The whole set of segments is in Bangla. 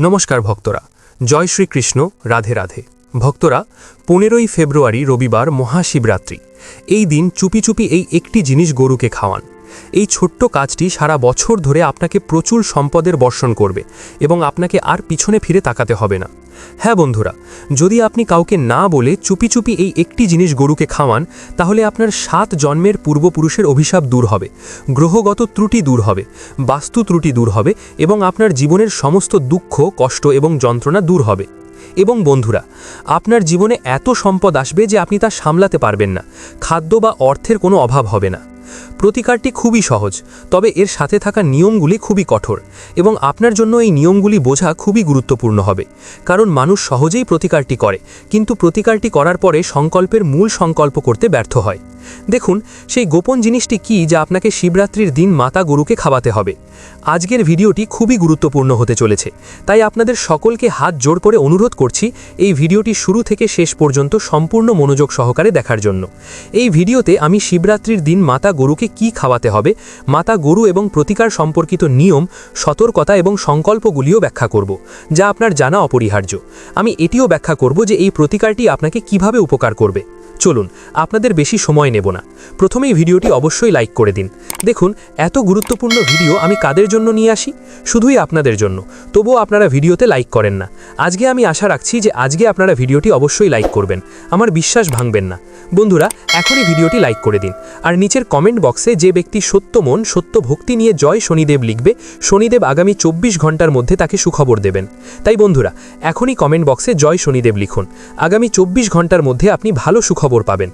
নমস্কার ভক্তরা, জয় শ্রীকৃষ্ণ, রাধে রাধে। ভক্তরা, পনেরোই ফেব্রুয়ারি রবিবার মহাশিবরাত্রি। এই দিন চুপি চুপি এই একটি জিনিস গরুকে খাওয়ান। এই ছোট্ট কাজটি সারা বছর ধরে আপনাকে প্রচুর সম্পদের বর্ষণ করবে এবং আপনাকে আর পিছনে ফিরে তাকাতে হবে না। হ্যাঁ বন্ধুরা, যদি আপনি কাউকে না বলে চুপি চুপি এই একটি জিনিস গরুকে খাওয়ান, তাহলে আপনার সাত জন্মের পূর্বপুরুষের অভিশাপ দূর হবে, গ্রহগত ত্রুটি দূর হবে, বাস্তু ত্রুটি দূর হবে এবং আপনার জীবনের সমস্ত দুঃখ, কষ্ট এবং যন্ত্রণা দূর হবে। এবং বন্ধুরা, আপনার জীবনে এত সম্পদ আসবে যে আপনি তা সামলাতে পারবেন না, খাদ্য বা অর্থের কোনো অভাব হবে না। প্রতিকারটি খুবই সহজ, তবে এর সাথে থাকা নিয়মগুলি খুবই কঠোর এবং আপনার জন্য এই নিয়মগুলি বোঝা খুবই গুরুত্বপূর্ণ হবে। কারণ মানুষ সহজেই প্রতিকারটি করে, কিন্তু প্রতিকারটি করার পরে সংকল্পের মূল সংকল্প করতে ব্যর্থ হয়। দেখুন, সেই গোপন জিনিসটি কি যা আপনাকে শিবরাত্রির দিন মাতা গরুকে খাওয়াতে হবে। আজকের ভিডিওটি খুবই গুরুত্বপূর্ণ হতে চলেছে, তাই আপনাদের সকলকে হাত জোর করে অনুরোধ করছি এই ভিডিওটি শুরু থেকে শেষ পর্যন্ত সম্পূর্ণ মনোযোগ সহকারে দেখার জন্য। এই ভিডিওতে আমি শিবরাত্রির দিন মাতা গরুকে কি খাওয়াতে হবে, মাতা গরু এবং প্রতিকার সম্পর্কিত নিয়ম, সতর্কতা এবং সংকল্পগুলিও ব্যাখ্যা করব, যা আপনার জানা অপরিহার্য। আমি এটিও ব্যাখ্যা করব যে এই প্রতিকারটি আপনাকে কীভাবে উপকার করবে। চলুন, আপনাদের বেশি সময় নেব না। প্রথমেই ভিডিওটি অবশ্যই লাইক করে দিন। দেখুন, এত গুরুত্বপূর্ণ ভিডিও আমি কাদের জন্য নিয়ে আসি? শুধুই আপনাদের জন্য। তবুও আপনারা ভিডিওতে লাইক করেন না। আজকে আমি আশা রাখছি যে আজকে আপনারা ভিডিওটি অবশ্যই লাইক করবেন। আমার বিশ্বাস ভাঙবেন না। বন্ধুরা, এখনই ভিডিওটি লাইক করে দিন। আর নিচের কমেন্ট বক্সে যে ব্যক্তি সত্য মন, সত্য ভক্তি নিয়ে জয় শনিদেব লিখবে, শনিদেব আগামী চব্বিশ ঘণ্টার মধ্যে তাকে সুখবর দেবেন। তাই বন্ধুরা, এখনই কমেন্ট বক্সে জয় শনিদেব লিখুন। আগামী চব্বিশ ঘণ্টার মধ্যে আপনি ভালো সুখবর পাবেন।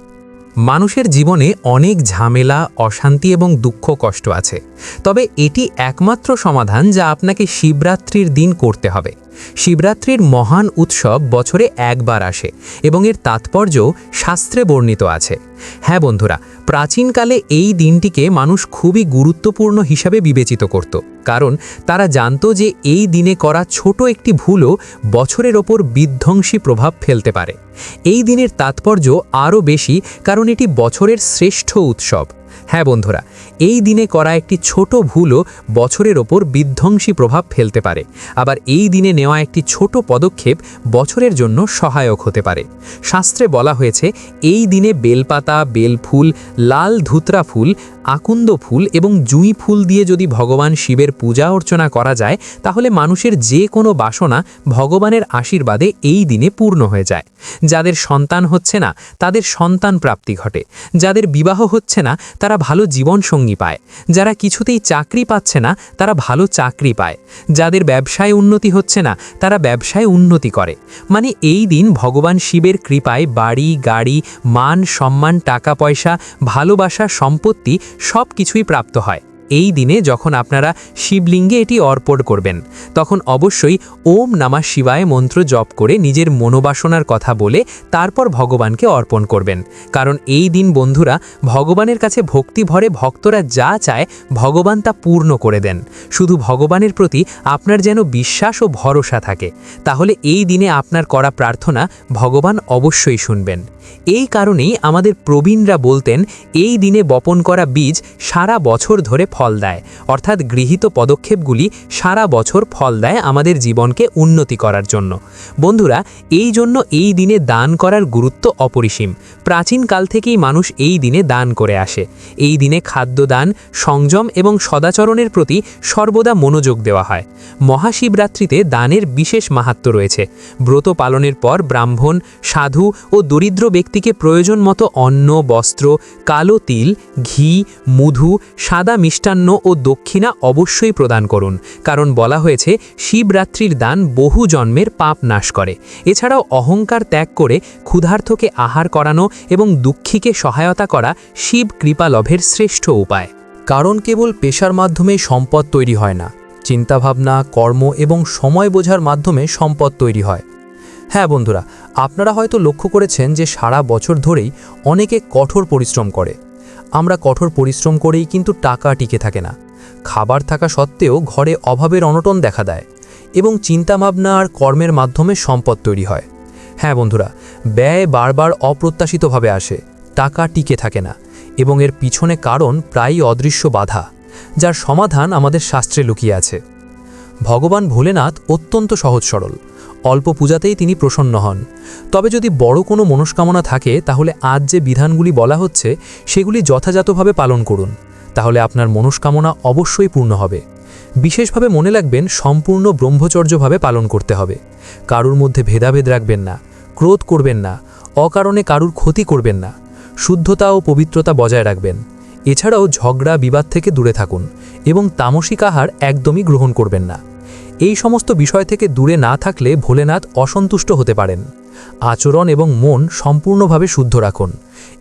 মানুষের জীবনে অনেক ঝামেলা, অশান্তি এবং দুঃখ কষ্ট আছে। তবে এটি একমাত্র সমাধান যা আপনাকে শিবরাত্রির দিন করতে হবে। শিবরাত্রির মহান উৎসব বছরে একবার আসে এবং এর তাৎপর্য শাস্ত্রে বর্ণিত আছে। হ্যাঁ বন্ধুরা, প্রাচীনকালে এই দিনটিকে মানুষ খুবই গুরুত্বপূর্ণ হিসাবে বিবেচিত করত, কারণ তারা জানত যে এই দিনে করা ছোট একটি ভুলও বছরের ওপর বিধ্বংসী প্রভাব ফেলতে পারে। এই দিনের তাৎপর্য আরও বেশি, কারণ এটি বছরের শ্রেষ্ঠ উৎসব। হ্যাঁ বন্ধুরা, এই দিনে করা একটি ছোট ভুলও বছরের ওপর বিধ্বংসী প্রভাব ফেলতে পারে। আবার এই দিনে নেওয়া একটি ছোট পদক্ষেপ বছরের জন্য সহায়ক হতে পারে। শাস্ত্রে বলা হয়েছে, এই দিনে বেলপাতা, বেলফুল, লাল ধুতরা ফুল আকন্দ ফুল এবং জুঁই ফুল দিয়ে যদি ভগবান শিবের পূজা অর্চনা করা যায়, তাহলে মানুষের যে কোনো বাসনা ভগবানের আশীর্বাদে এই দিনে পূর্ণ হয়ে যায়। যাদের সন্তান হচ্ছে না, তাদের সন্তান প্রাপ্তি ঘটে। যাদের বিবাহ হচ্ছে না, তারা ভালো জীবনসঙ্গী পায়। যারা কিছুতেই চাকরি পাচ্ছে না, তারা ভালো চাকরি পায়। যাদের ব্যবসায় উন্নতি হচ্ছে না, তারা ব্যবসায় উন্নতি করে। মানে এই দিন ভগবান শিবের কৃপায় বাড়ি, গাড়ি, মান, সম্মান টাকা পয়সা ভালোবাসা, সম্পত্তি সব কিছুই প্রাপ্ত হয়। এই দিনে যখন আপনারা শিবলিঙ্গে এটি অর্পণ করবেন, তখন অবশ্যই ওম নামা শিবায় মন্ত্র জপ করে নিজের মনোবাসনার কথা বলে তারপর ভগবানকে অর্পণ করবেন। কারণ এই দিন বন্ধুরা, ভগবানের কাছে ভক্তি ভরে ভক্তরা যা চায় ভগবান তা পূর্ণ করে দেন। শুধু ভগবানের প্রতি আপনার যেন বিশ্বাস ও ভরসা থাকে। তাহলে এই দিনে আপনার করা প্রার্থনা ভগবান অবশ্যই শুনবেন। এই কারণেই আমাদের প্রবীণরা বলতেন, এই দিনে বপন করা বীজ সারা বছর ধরে ফল দেয়। অর্থাৎ গৃহীত পদক্ষেপগুলি সারা বছর ফল দেয় আমাদের জীবনকে উন্নতি করার জন্য। বন্ধুরা, এই জন্য এই দিনে দান করার গুরুত্ব অপরিসীম। প্রাচীনকাল থেকেই মানুষ এই দিনে দান করে আসে। এই দিনে খাদ্যদান, সংযম এবং সদাচরণের প্রতি সর্বদা মনোযোগ দেওয়া হয়। মহাশিবরাত্রিতে দানের বিশেষ মাহাত্ম রয়েছে। ব্রত পালনের পর ব্রাহ্মণ, সাধু ও দরিদ্র ব্যক্তিকে প্রয়োজন মতো অন্ন, বস্ত্র, কালো তিল, ঘি, মধু, সাদা মিষ্টান্ন ও দক্ষিণা অবশ্যই প্রদান করুন, কারণ বলা হয়েছে শিবরাত্রির দান বহু জন্মের পাপ নাশ করে। এছাড়াও অহংকার ত্যাগ করে ক্ষুধার্থকে আহার করানো এবং দুঃখীকে সহায়তা করা শিব কৃপালভের শ্রেষ্ঠ উপায়। কারণ কেবল পেশার মাধ্যমে সম্পদ তৈরি হয় না, চিন্তাভাবনা, কর্ম এবং সময় বোঝার মাধ্যমে সম্পদ তৈরি হয়। হ্যাঁ বন্ধুরা, আপনারা হয়তো লক্ষ্য করেছেন যে সারা বছর ধরেই অনেকে কঠোর পরিশ্রম করে। আমরা কঠোর পরিশ্রম করেই কিন্তু টাকা টিকে থাকে না। খাবার থাকা সত্ত্বেও ঘরে অভাবের অনটন দেখা দেয় এবং চিন্তাভাবনা আর কর্মের মাধ্যমে সম্পদ তৈরি হয়। হ্যাঁ বন্ধুরা, ব্যয় বারবার অপ্রত্যাশিতভাবে আসে, টাকা টিকে থাকে না এবং এর পিছনে কারণ প্রায়ই অদৃশ্য বাধা, যার সমাধান আমাদের শাস্ত্রে লুকিয়ে আছে। ভগবান ভোলেনাথ অত্যন্ত সহজ সরল। অল্প পূজাতেই তিনি প্রসন্ন হন। তবে যদি বড় কোনো মনস্কামনা থাকে, তাহলে আজ যে বিধানগুলি বলা হচ্ছে, সেগুলি যথাযথভাবে পালন করুন। তাহলে আপনার মনস্কামনা অবশ্যই পূর্ণ হবে। বিশেষভাবে মনে রাখবেন, সম্পূর্ণ ব্রহ্মচর্যভাবে পালন করতে হবে। কারুর মধ্যে ভেদাভেদ রাখবেন না, ক্রোধ করবেন না, অকারণে কারুর ক্ষতি করবেন না, শুদ্ধতা ও পবিত্রতা বজায় রাখবেন। এছাড়াও ঝগড়া বিবাদ থেকে দূরে থাকুন এবং তামসিক আহার একদমই গ্রহণ করবেন না। এই সমস্ত বিষয় থেকে দূরে না থাকলে ভোলেনাথ অসন্তুষ্ট হতে পারেন। আচরণ এবং মন সম্পূর্ণভাবে শুদ্ধ রাখুন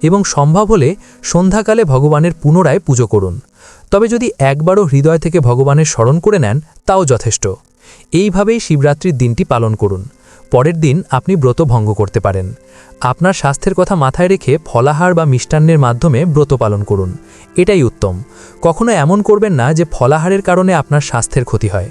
এবং সম্ভব হলে সন্ধ্যাকালে ভগবানের পুনরায় পুজো করুন। তবে যদি একবারও হৃদয় থেকে ভগবানের স্মরণ করে নেন, তাও যথেষ্ট। এইভাবেই শিবরাত্রির দিনটি পালন করুন। পরের দিন আপনি ব্রত ভঙ্গ করতে পারেন। আপনার স্বাস্থ্যের কথা মাথায় রেখে ফলাহার বা মিষ্টান্নের মাধ্যমে ব্রত পালন করুন। এটাই উত্তম। কখনো এমন করবেন না যে ফলাহারের কারণে আপনার স্বাস্থ্যের ক্ষতি হয়।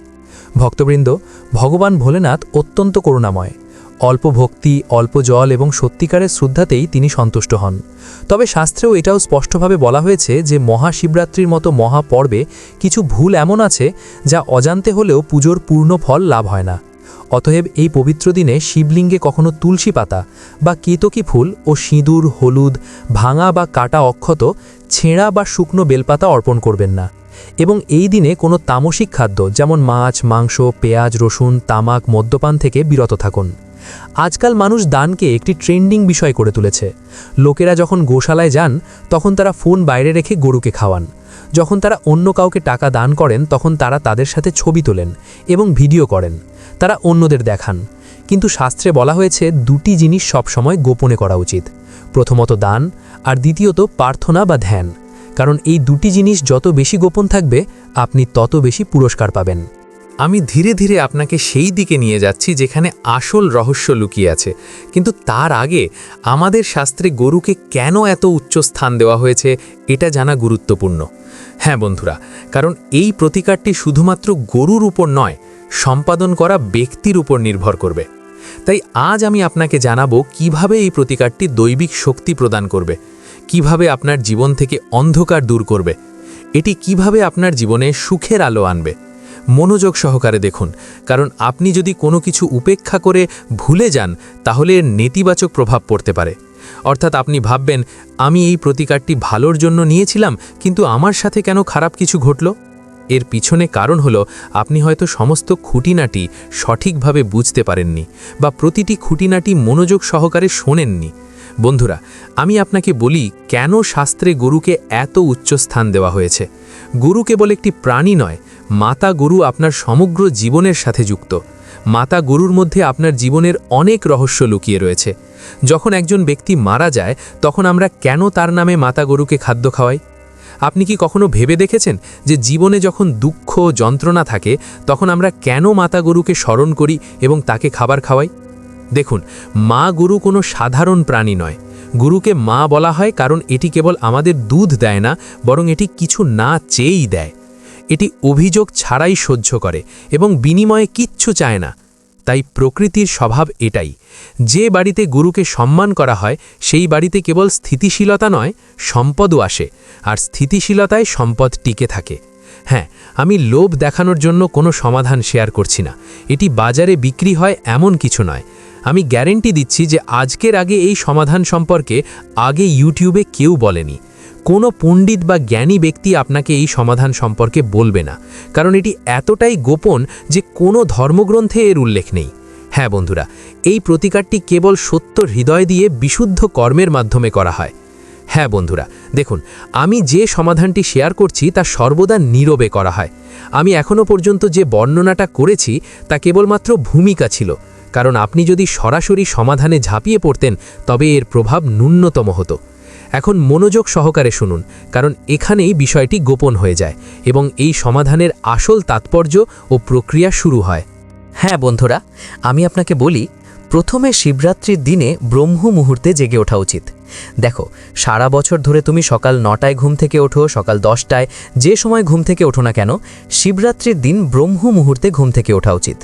ভক্তবৃন্দ, ভগবান ভোলেনাথ অত্যন্ত করুণাময়। অল্প ভক্তি, অল্প জল এবং সত্যিকারের শ্রদ্ধাতেই তিনি সন্তুষ্ট হন। তবে শাস্ত্রেও এটাও স্পষ্টভাবে বলা হয়েছে যে মহাশিবরাত্রির মতো মহাপর্বে কিছু ভুল এমন আছে যা অজান্তে হলেও পুজোর পূর্ণ ফল লাভ হয় না। অতএব এই পবিত্র দিনে শিবলিঙ্গে কখনো তুলসী পাতা বা কেতকী ফুল ও সিঁদুর, হলুদ, ভাঙা বা কাটা অক্ষত ছেঁড়া বা শুকনো বেলপাতা অর্পণ করবেন না। এবং এই দিনে কোনো তামসিক খাদ্য, যেমন মাছ, মাংস, পেঁয়াজ, রসুন, তামাক, মদ্যপান থেকে বিরত থাকুন। আজকাল মানুষ দানকে একটি ট্রেন্ডিং বিষয় করে তুলেছে। লোকেরা যখন গোশালায় যান, তখন তারা ফোন বাইরে রেখে গরুকে খাওয়ান। যখন তারা অন্য কাউকে টাকা দান করেন, তখন তারা তাদের সাথে ছবি তোলেন এবং ভিডিও করেন। তারা অন্যদের দেখান। কিন্তু শাস্ত্রে বলা হয়েছে, দুটি জিনিস সবসময় গোপনে করা উচিত। প্রথমত দান, আর দ্বিতীয়ত প্রার্থনা বা ধ্যান। কারণ এই দুটি জিনিস যত বেশি গোপন থাকবে, আপনি তত বেশি পুরস্কার পাবেন। আমি ধীরে ধীরে আপনাকে সেই দিকে নিয়ে যাচ্ছি যেখানে আসল রহস্য লুকিয়ে আছে। কিন্তু তার আগে আমাদের শাস্ত্রে গরুকে কেন এত উচ্চ স্থান দেওয়া হয়েছে, এটা জানা গুরুত্বপূর্ণ। হ্যাঁ বন্ধুরা, কারণ এই প্রতিকারটি শুধুমাত্র গরুর উপর নয়, সম্পাদন করা ব্যক্তির উপর নির্ভর করবে। তাই আজ আমি আপনাকে জানাব কীভাবে এই প্রতিকারটি দৈবিক শক্তি প্রদান করবে। কীভাবে আপনার জীবন থেকে অন্ধকার দূর করবে? এটি কীভাবে আপনার জীবনে সুখের আলো আনবে? মনোযোগ সহকারে দেখুন, কারণ আপনি যদি কোনো কিছু উপেক্ষা করে ভুলে যান, তাহলে এর নেতিবাচক প্রভাব পড়তে পারে। অর্থাৎ আপনি ভাববেন, আমি এই প্রতিকারটি ভালোর জন্য নিয়েছিলাম, কিন্তু আমার সাথে কেন খারাপ কিছু ঘটল? এর পিছনে কারণ হলো, আপনি হয়তো সমস্ত খুঁটিনাটি সঠিকভাবে বুঝতে পারেননি বা প্রতিটি খুঁটিনাটি মনোযোগ সহকারে শোনেননি। বন্ধুরা, আমি আপনাকে বলি কেন শাস্ত্রে গরুকে এত উচ্চ স্থান দেওয়া হয়েছে? গরু কেবল একটি প্রাণী নয়, মাতা গরু আপনার সমগ্র জীবনের সাথে যুক্ত। মাতা গরুর মধ্যে আপনার জীবনের অনেক রহস্য লুকিয়ে রয়েছে। যখন একজন ব্যক্তি মারা যায়, তখন আমরা কেন তার নামে মাতা গরুকে খাদ্য খাওয়াই? আপনি কি কখনো ভেবে দেখেছেন যে জীবনে যখন দুঃখ, যন্ত্রণা থাকে, তখন আমরা কেন মাতা গরুকে স্মরণ করি এবং তাকে খাবার খাওয়াই? দেখুন, মা গুরু কোনো সাধারণ প্রাণী নয়। গুরুকে মা বলা হয় কারণ এটি কেবল আমাদের দুধ দেয় না, বরং এটি কিছু না চেয়েই দেয়। এটি অভিযোগ ছাড়াই সহ্য করে এবং বিনিময়ে কিচ্ছু চায় না। তাই প্রকৃতির স্বভাব এটাই। যে বাড়িতে গুরুকে সম্মান করা হয়, সেই বাড়িতে কেবল স্থিতিশীলতা নয়, সম্পদও আসে, আর স্থিতিশীলতায় সম্পদ টিকে থাকে। হ্যাঁ আমি লোভ দেখানোর জন্য কোনো সমাধান শেয়ার করছি না। এটি বাজারে বিক্রি হয় এমন কিছু নয়। আমি গ্যারেন্টি দিচ্ছি যে আজকের আগে এই সমাধান সম্পর্কে আগে ইউটিউবে কেউ বলেনি। কোনো পণ্ডিত বা জ্ঞানী ব্যক্তি আপনাকে এই সমাধান সম্পর্কে বলবে না, কারণ এটি এতটাই গোপন যে কোনো ধর্মগ্রন্থে এর উল্লেখ নেই। হ্যাঁ বন্ধুরা, এই প্রতিকারটি কেবল সত্য হৃদয় দিয়ে বিশুদ্ধ কর্মের মাধ্যমে করা হয়। হ্যাঁ বন্ধুরা, দেখুন, আমি যে সমাধানটি শেয়ার করছি তা সর্বদা নীরবে করা হয়। আমি এখনও পর্যন্ত যে বর্ণনাটা করেছি তা কেবলমাত্র ভূমিকা ছিল। কারণ আপনি যদি সরাসরি সমাধানে ঝাঁপিয়ে পড়তেন, তবে এর প্রভাব ন্যূনতম হতো। এখন মনোযোগ সহকারে শুনুন, কারণ এখানেই বিষয়টি গোপন হয়ে যায় এবং এই সমাধানের আসল তাৎপর্য ও প্রক্রিয়া শুরু হয়। হ্যাঁ বন্ধুরা, আমি আপনাকে বলি, প্রথমে শিবরাত্রির দিনে ব্রহ্ম মুহূর্তে জেগে ওঠা উচিত। দেখো, সারা বছর ধরে তুমি সকাল নটায় ঘুম থেকে ওঠো, সকাল দশটায় যে সময় ঘুম থেকে ওঠো না কেন, শিবরাত্রির দিন ব্রহ্ম মুহূর্তে ঘুম থেকে ওঠা উচিত।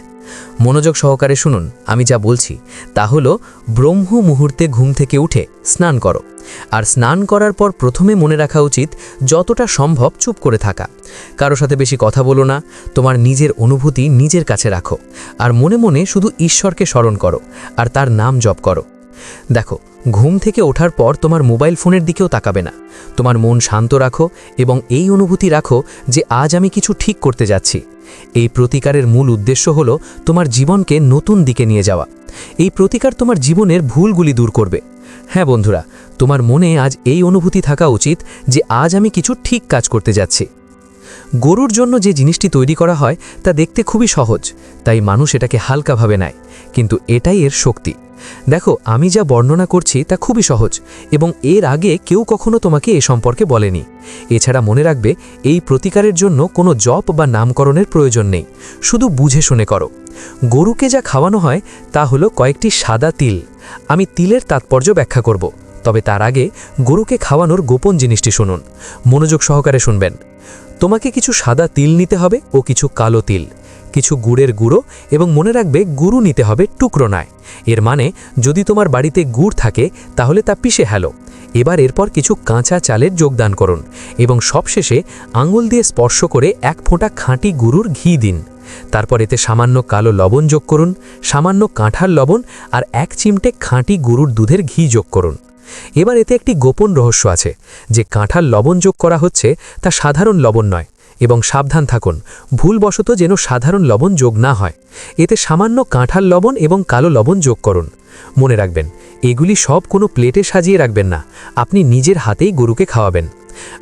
মনোযোগ সহকারে শুনুন, আমি যা বলছি। তা হলো, ব্রহ্ম মুহূর্তে ঘুম থেকে উঠে স্নান করো। আর স্নান করার পর প্রথমে মনে রাখা উচিত, যতটা সম্ভব চুপ করে থাকা। কারও সাথে বেশি কথা বলো না, তোমার নিজের অনুভূতি নিজের কাছে রাখো। আর মনে মনে শুধু ঈশ্বরকে স্মরণ করো, আর তার নাম জপ করো। দেখো, ঘুম থেকে ওঠার পর তোমার মোবাইল ফোনের দিকেও তাকাবে না। তোমার মন শান্ত রাখো এবং এই অনুভূতি রাখো যে আজ আমি কিছু ঠিক করতে যাচ্ছি। এই প্রতিকারের মূল উদ্দেশ্য হলো তোমার জীবনকে নতুন দিকে নিয়ে যাওয়া। এই প্রতিকার তোমার জীবনের ভুলগুলি দূর করবে। হ্যাঁ বন্ধুরা, তোমার মনে আজ এই অনুভূতি থাকা উচিত যে আজ আমি কিছু ঠিক কাজ করতে যাচ্ছি। গরুর জন্য যে জিনিসটি তৈরি করা হয় তা দেখতে খুবই সহজ, তাই মানুষ এটাকে হালকাভাবে নেয়, কিন্তু এটাই এর শক্তি। দেখো, আমি যা বর্ণনা করছি তা খুবই সহজ, এবং এর আগে কেউ কখনো তোমাকে এ সম্পর্কে বলেনি। এছাড়া মনে রাখবে, এই প্রতিকারের জন্য কোনো জপ বা নামকরণের প্রয়োজন নেই, শুধু বুঝে শুনে করো। গরুকে যা খাওয়ানো হয় তা হলো কয়েকটি সাদা তিল। আমি তিলের তাৎপর্য ব্যাখ্যা করব, তবে তার আগে গরুকে খাওয়ানোর গোপন জিনিসটি শুনুন। মনোযোগ সহকারে শুনবেন। তোমাকে কিছু সাদা তিল নিতে হবে ও কিছু কালো তিল, কিছু গুড়ের গুঁড়ো এবং মনে রাখবে গুরু নিতে হবে টুকরো নয়। এর মানে যদি তোমার বাড়িতে গুড় থাকে, তাহলে তা পিষে হ্যালো এবার এরপর কিছু কাঁচা চালের যোগদান করুন এবং সবশেষে আঙুল দিয়ে স্পর্শ করে এক ফোঁটা খাঁটি গুরুর ঘি দিন। তারপর এতে সামান্য কালো লবণ যোগ করুন, সামান্য কাঁঠার লবণ আর এক চিমটে খাঁটি গুরুর দুধের ঘি যোগ করুন। এবার এতে একটি গোপন রহস্য আছে। যে কাঁঠাল লবণ যোগ করা হচ্ছে তা সাধারণ লবণ নয় এবং সাবধান থাকুন, ভুলবশত যেন সাধারণ লবণ যোগ না হয়। এতে সামান্য কাঁঠাল লবণ এবং কালো লবণ যোগ করুন। মনে রাখবেন, এগুলি সব কোনো প্লেটে সাজিয়ে রাখবেন না। আপনি নিজের হাতেই গরুকে খাওয়াবেন।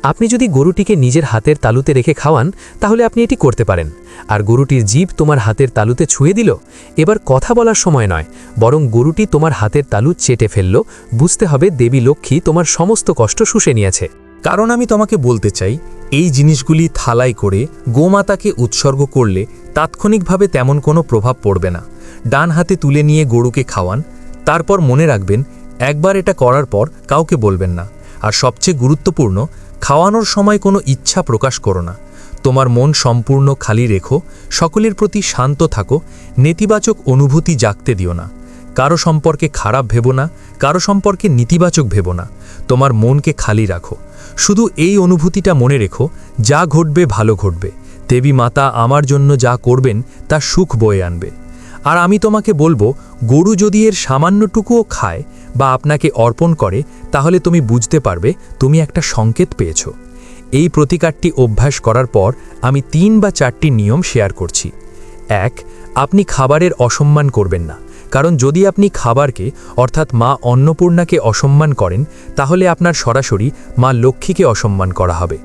আপনি যদি গরুটিকে নিজের হাতের তালুতে রেখে খাওয়ান, তাহলে আপনি এটি করতে পারেন। আর গরুটির জীব তোমার হাতের তালুতে ছুঁয়ে দিল, এবার কথা বলার সময় নয়, বরং গরুটি তোমার হাতের তালু চেটে ফেলল, বুঝতে হবে দেবী লক্ষ্মী তোমার সমস্ত কষ্ট শুষে নিয়েছে। কারণ আমি তোমাকে বলতে চাই, এই জিনিসগুলি থালাই করে গোমাতাকে উৎসর্গ করলে তাৎক্ষণিকভাবে তেমন কোনো প্রভাব পড়বে না। ডান হাতে তুলে নিয়ে গরুকে খাওয়ান তারপর মনে রাখবেন, একবার এটা করার পর কাউকে বলবেন না। আর সবচেয়ে গুরুত্বপূর্ণ, খাওয়ানোর সময় কোনো ইচ্ছা প্রকাশ করো না। তোমার মন সম্পূর্ণ খালি রেখো, সকলের প্রতি শান্ত থাকো, নেতিবাচক অনুভূতি জাগতে দিও না। কারও সম্পর্কে খারাপ ভেবো না, কারও সম্পর্কে নেতিবাচক ভেবো না। তোমার মনকে খালি রাখো। শুধু এই অনুভূতিটা মনে রেখো, যা ঘটবে ভালো ঘটবে। দেবী মাতা আমার জন্য যা করবেন, তা সুখ বয়ে আনবে। আর আমি তোমাকে বলব, গরু যদি এর সামান্যটুকুও খায় বা আপনাকে অর্পণ করে, তাহলে তুমি বুঝতে পারবে তুমি একটা সংকেত পেয়েছ। এই প্রতিকারটি অভ্যাস করার পর আমি তিন বা চারটি নিয়ম শেয়ার করছি। এক, আপনি খাবারের অসম্মান করবেন না। কারণ যদি আপনি খাবারকে, অর্থাৎ মা অন্নপূর্ণাকে অসম্মান করেন, তাহলে আপনার সরাসরি মা লক্ষ্মীকে অসম্মান করা হবে।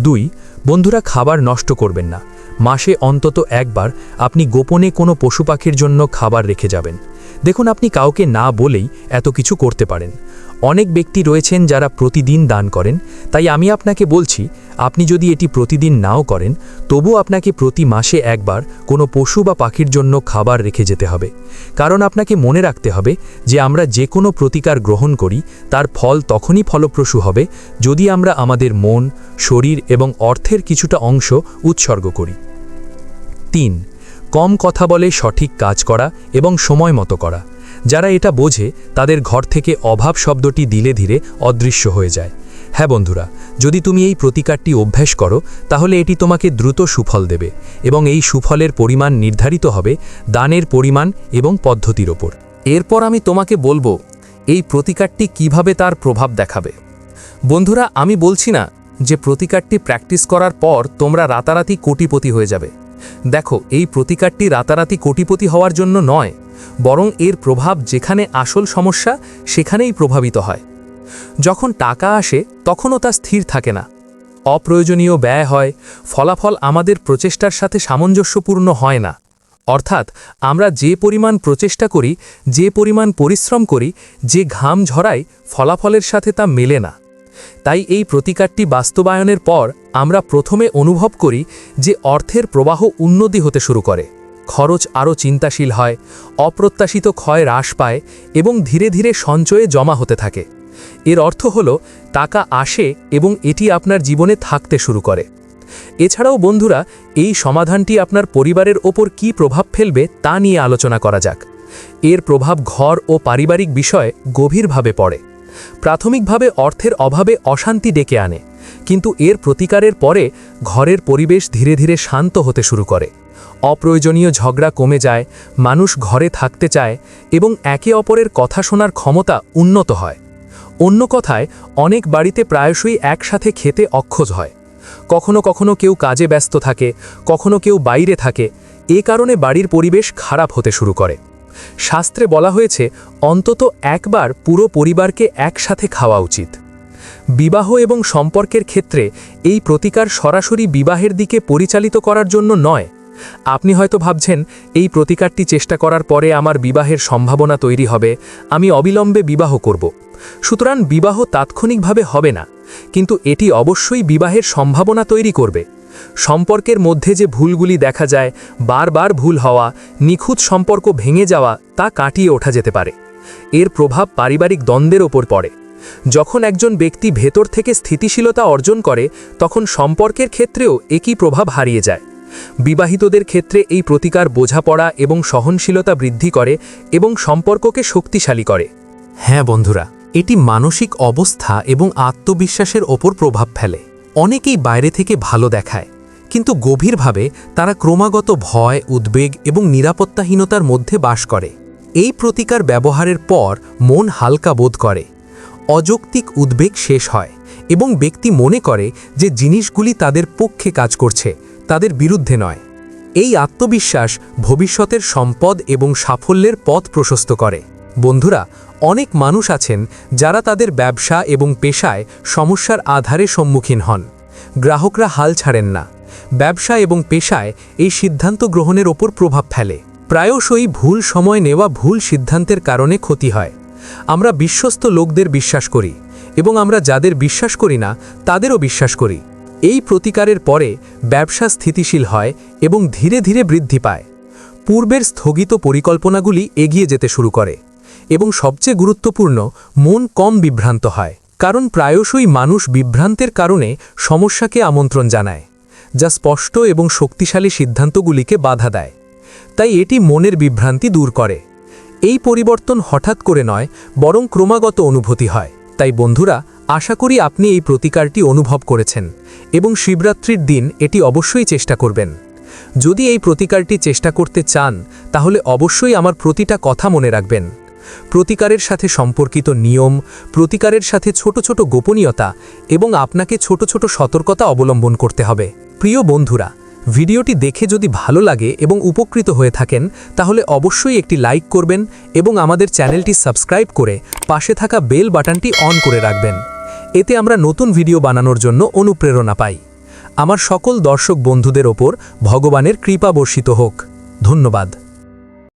দুই, বন্ধুরা খাবার নষ্ট করবেন না। মাসে অন্তত একবার আপনি গোপনে কোনো পশু পাখির জন্য খাবার রেখে যাবেন। দেখুন, আপনি কাউকে না বলেই এত কিছু করতে পারেন। অনেক ব্যক্তি রয়েছেন যারা প্রতিদিন দান করেন। তাই আমি আপনাকে বলছি, আপনি যদি এটি প্রতিদিন নাও করেন তবু আপনাকে প্রতি মাসে একবার কোনো পশু বা পাখির জন্য খাবার রেখে যেতে হবে। কারণ আপনাকে মনে রাখতে হবে যে আমরা যে কোনো প্রতিকার গ্রহণ করি, তার ফল তখনই ফলপ্রসূ হবে যদি আমরা আমাদের মন, শরীর এবং অর্থের কিছুটা অংশ উৎসর্গ করি। তিন, কম কথা বলে সঠিক কাজ করা এবং সময় মতো করা। যারা এটা বোঝে, তাদের ঘর থেকে অভাব শব্দটি দিলে ধীরে অদৃশ্য হয়ে যায়। হ্যাঁ বন্ধুরা, যদি তুমি এই প্রতিকারটি অভ্যাস করো, তাহলে এটি তোমাকে দ্রুত সুফল দেবে এবং এই সুফলের পরিমাণ নির্ধারিত হবে দানের পরিমাণ এবং পদ্ধতির ওপর। এরপর আমি তোমাকে বলব, এই প্রতিকারটি কীভাবে তার প্রভাব দেখাবে। বন্ধুরা, আমি বলছি না যে প্রতিকারটি প্র্যাকটিস করার পর তোমরা রাতারাতি কোটিপতি হয়ে যাবে। দেখো, এই প্রতিকারটি রাতারাতি কোটিপতি হওয়ার জন্য নয়, বরং এর প্রভাব যেখানে আসল সমস্যা, সেখানেই প্রভাবিত হয়। যখন টাকা আসে, তখনও তা স্থির থাকে না। অপ্রয়োজনীয় ব্যয় হয়, ফলাফল আমাদের প্রচেষ্টার সাথে সামঞ্জস্যপূর্ণ হয় না। অর্থাৎ, আমরা যে পরিমাণ প্রচেষ্টা করি, যে পরিমাণ পরিশ্রম করি, যে ঘাম ঝরাই ফলাফলের সাথে তা মেলে না। তাই এই প্রতিকারটি বাস্তবায়নের পর আমরা প্রথমে অনুভব করি যে অর্থের প্রবাহ উন্নতি হতে শুরু করে। খরচ আরও চিন্তাশীল হয়, অপ্রত্যাশিত ক্ষয় হ্রাস পায় এবং ধীরে ধীরে সঞ্চয়ে জমা হতে থাকে। এর অর্থ হল টাকা আসে এবং এটি আপনার জীবনে থাকতে শুরু করে। এছাড়াও বন্ধুরা, এই সমাধানটি আপনার পরিবারের ওপর কী প্রভাব ফেলবে তা নিয়ে আলোচনা করা যাক। এর প্রভাব ঘর ও পারিবারিক বিষয়ে গভীরভাবে পড়ে। প্রাথমিকভাবে অর্থের অভাবে অশান্তি ডেকে আনে, কিন্তু এর প্রতিকারের পরে ঘরের পরিবেশ ধীরে ধীরে শান্ত হতে শুরু করে। অপ্রয়োজনীয় ঝগড়া কমে যায়, মানুষ ঘরে থাকতে চায় এবং একে অপরের কথা শোনার ক্ষমতা উন্নত হয়। অন্য কথায়, অনেক বাড়িতে প্রায়শই একসাথে খেতে অক্ষজ হয়। কখনো কখনো কেউ কাজে ব্যস্ত থাকে, কখনো কেউ বাইরে থাকে, এ কারণে বাড়ির পরিবেশ খারাপ হতে শুরু করে। শাস্ত্রে বলা হয়েছে, অন্তত একবার পুরো পরিবারকে একসাথে খাওয়া উচিত। বিবাহ এবং সম্পর্কের ক্ষেত্রে এই প্রতিকার সরাসরি বিবাহের দিকে পরিচালিত করার জন্য নয়। আপনি হয়তো ভাবছেন, এই প্রতিকারটি চেষ্টা করার পরে আমার বিবাহের সম্ভাবনা তৈরি হবে, আমি অবিলম্বে বিবাহ করব। সুতরাং বিবাহ তাৎক্ষণিকভাবে হবে না, কিন্তু এটি অবশ্যই বিবাহের সম্ভাবনা তৈরি করবে। সম্পর্কের মধ্যে যে ভুলগুলি দেখা যায়, বারবার ভুল হওয়া, নিখুঁত সম্পর্ক ভেঙে যাওয়া, তা কাটিয়ে ওঠা যেতে পারে। এর প্রভাব পারিবারিক দ্বন্দ্বের ওপর পড়ে। যখন একজন ব্যক্তি ভেতর থেকে স্থিতিশীলতা অর্জন করে, তখন সম্পর্কের ক্ষেত্রেও একই প্রভাব হারিয়ে যায়। বিবাহিতদের ক্ষেত্রে এই প্রতিকার বোঝাপড়া এবং সহনশীলতা বৃদ্ধি করে এবং সম্পর্ককে শক্তিশালী করে। হ্যাঁ বন্ধুরা, এটি মানসিক অবস্থা এবং আত্মবিশ্বাসের ওপর প্রভাব ফেলে। অনেকেই বাইরে থেকে ভালো দেখায়, কিন্তু গভীরভাবে তারা ক্রমাগত ভয়, উদ্বেগ এবং নিরাপত্তাহীনতার মধ্যে বাস করে। এই প্রতিকার ব্যবহারের পর মন হালকা বোধ করে, অযৌক্তিক উদ্বেগ শেষ হয় এবং ব্যক্তি মনে করে যে জিনিসগুলি তাদের পক্ষে কাজ করছে, তাদের বিরুদ্ধে নয়। এই আত্মবিশ্বাস ভবিষ্যতের সম্পদ এবং সাফল্যের পথ প্রশস্ত করে। বন্ধুরা অনেক মানুষ আছেন যারা তাদের ব্যবসা এবং পেশায় সমস্যার আধারে সম্মুখীন হন। গ্রাহকরা হাল ছাড়েন না। ব্যবসা এবং পেশায় এই সিদ্ধান্ত গ্রহণের ওপর প্রভাব ফেলে। প্রায়শই ভুল সময় নেওয়া ভুল সিদ্ধান্তের কারণে ক্ষতি হয়। আমরা বিশ্বস্ত লোকদের বিশ্বাস করি এবং আমরা যাদের বিশ্বাস করি না, তাদেরও বিশ্বাস করি। এই প্রতিকারের পরে ব্যবসা স্থিতিশীল হয় এবং ধীরে ধীরে বৃদ্ধি পায়। পূর্বের স্থগিত পরিকল্পনাগুলি এগিয়ে যেতে শুরু করে। এবং সবচেয়ে গুরুত্বপূর্ণ, মন কম বিভ্রান্ত হয়, কারণ প্রায়শই মানুষ বিভ্রান্তের কারণে সমস্যাকে আমন্ত্রণ জানায়, যা স্পষ্ট এবং শক্তিশালী সিদ্ধান্তগুলিকে বাধা দেয়। তাই এটি মনের বিভ্রান্তি দূর করে। এই পরিবর্তন হঠাৎ করে নয়, বরং ক্রমাগত অনুভূতি হয়। তাই বন্ধুরা, আশা করি আপনি এই প্রতিকারটি অনুভব করেছেন এবং শিবরাত্রির দিন এটি অবশ্যই চেষ্টা করবেন। যদি এই প্রতিকারটি চেষ্টা করতে চান, তাহলে অবশ্যই আমার প্রতিটা কথা মনে রাখবেন। প্রতিকারের সাথে সম্পর্কিত নিয়ম, প্রতিকারের সাথে ছোট ছোট গোপনীয়তা এবং আপনাকে ছোট ছোট সতর্কতা অবলম্বন করতে হবে। প্রিয় বন্ধুরা, ভিডিওটি দেখে যদি ভালো লাগে এবং উপকৃত হয়ে থাকেন, তাহলে অবশ্যই একটি লাইক করবেন এবং আমাদের চ্যানেলটি সাবস্ক্রাইব করে পাশে থাকা বেল বাটনটি অন করে রাখবেন। এতে আমরা নতুন ভিডিও বানানোর জন্য অনুপ্রেরণা পাই। আমার সকল দর্শক বন্ধুদের ওপর ভগবানের কৃপা বর্ষিত হোক। ধন্যবাদ।